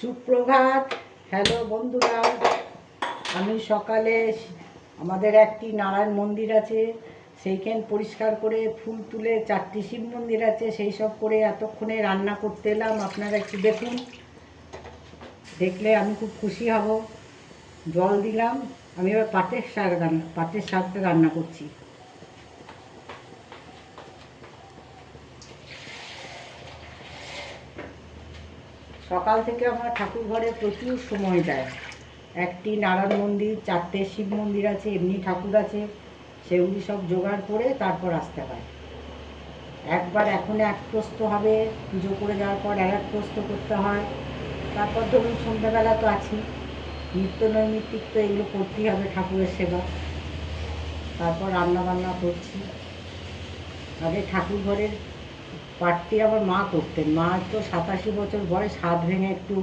সুপ্রভাত। হ্যালো বন্ধুরা। আমি সকালে আমাদের একটি নারায়ণ মন্দির আছে। সেইখান পরিষ্কার করে ফুল তুলে চারটি শিব মন্দির আছে। সেই সব করে এতক্ষণে রান্না করতে এলাম। আপনারা একটু দেখুন। দেখলে আমি খুব খুশি হব। জল দিলাম। আমি এবার পাটের শাক রান্না পাটের শাকটা রান্না করছি। সকাল থেকে আমার ঠাকুর ঘরে প্রচুর সময় যায়। একটি নারায়ণ মন্দির, চারটে শিব মন্দির আছে, এমনি ঠাকুর আছে, সেগুলি সব জোগাড় করে তারপর আসতে হয়। একবার এখন এক প্রস্ত হবে, পুজো করে যাওয়ার পর আর এক প্রস্ত করতে হয়। তারপর ধরুন সন্ধ্যাবেলা তো আছি, নিত্য নৈমিত্তিক তো এগুলো করতেই হবে ঠাকুরের সেবা। তারপর রান্না বান্না করছি। আগে ঠাকুর ঘরের পাটটি আমার মা করতেন। মা তো সাতাশি বছর বয়স, হাত ভেঙে একটু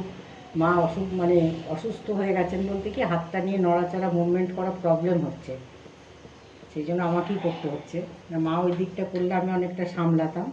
মা অসুখ মানে অসুস্থ হয়ে গেছেন বলতে কি, হাতটা নিয়ে নড়াচড়া মুভমেন্ট করা প্রবলেম হচ্ছে। সেই জন্য আমাকেই করতে হচ্ছে। মা ওই দিকটা করলে আমি অনেকটা সামলাতাম।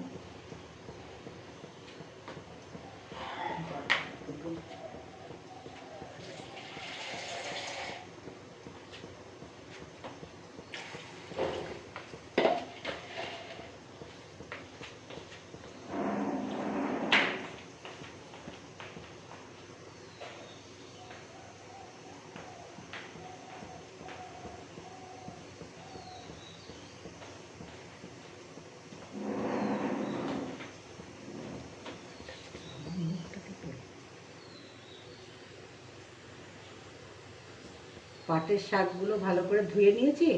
পাটের শাকগুলো ভালো করে ধুয়ে নিয়েছি,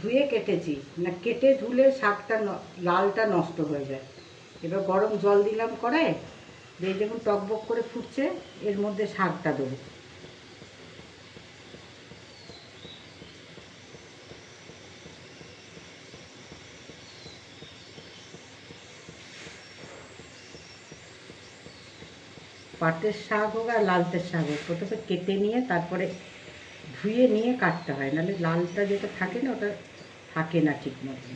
ধুয়ে কেটেছি। না, কেটে ধুলে শাকটা লালটা নষ্ট হয়ে যায়। এবার গরম জল দিলাম কড়ায় দিয়ে যখন টকবক করে ফুটছে, এর মধ্যে শাকটা দেবো। পাটের শাক হোক আর লালটের শাক হোক, প্রথমে কেটে নিয়ে তারপরে ধুয়ে নিয়ে কাটতে হয় নাহলে লালটা যেটা থাকে না ওটা থাকে না ঠিক মতন।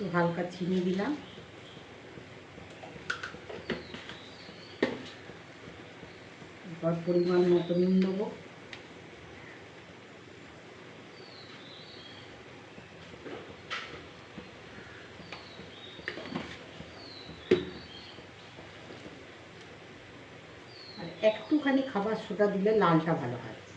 একটু হালকা চিনি দিলাম। এবার পরিমাণ মতো নুন দেবো। আর একটুখানি খাবার সোডা দিলে লালটা ভালো হয়।